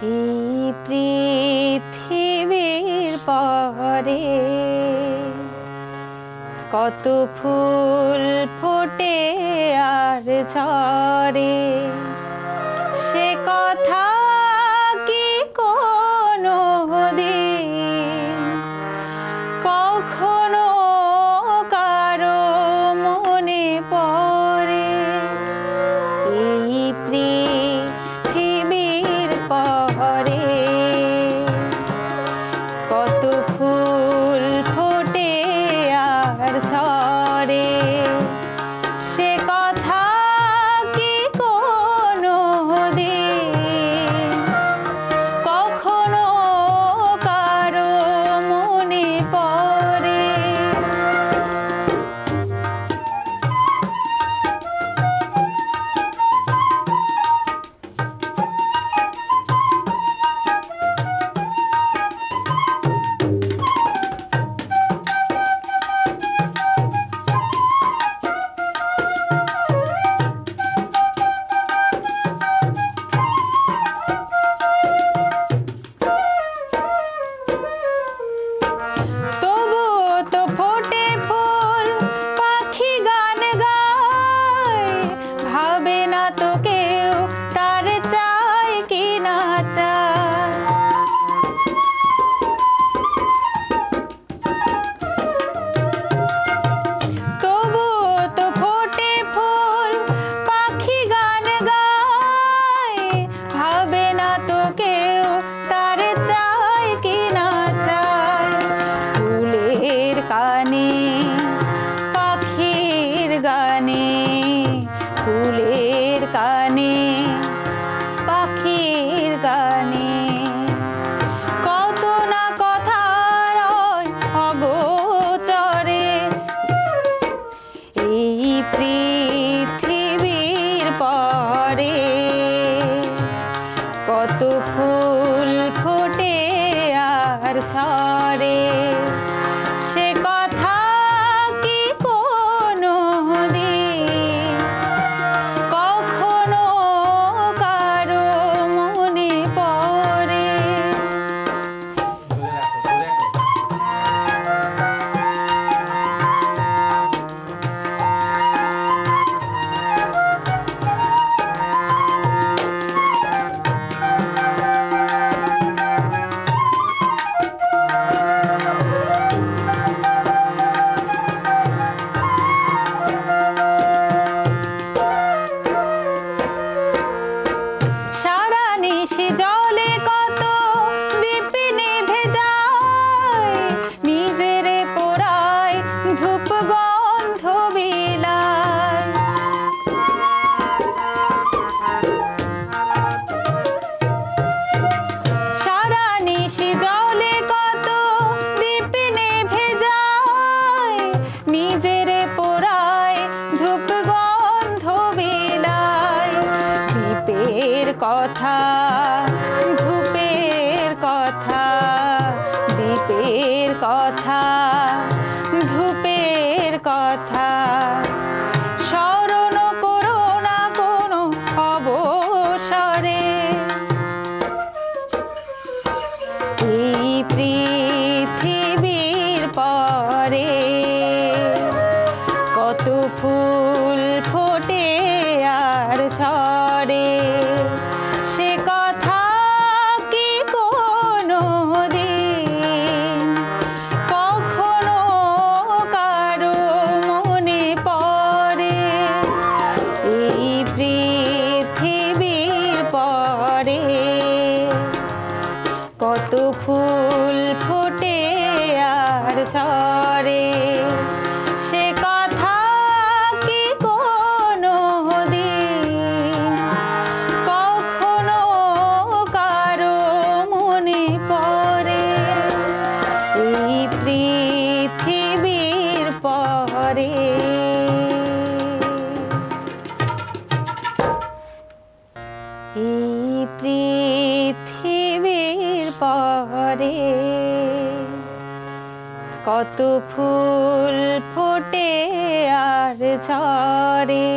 এই পৃথিবীর পরে কত ফুল ফোটে আর ঝরে। কথা, ধূপের কথা দ্বীপের কথা, ধূপের কথা। স্মরণ করো না কোনো অবসরে। এই পৃথিবীর পরে কত ফুল পৃথিবী কত ফুল ফোটে আর ঝরে।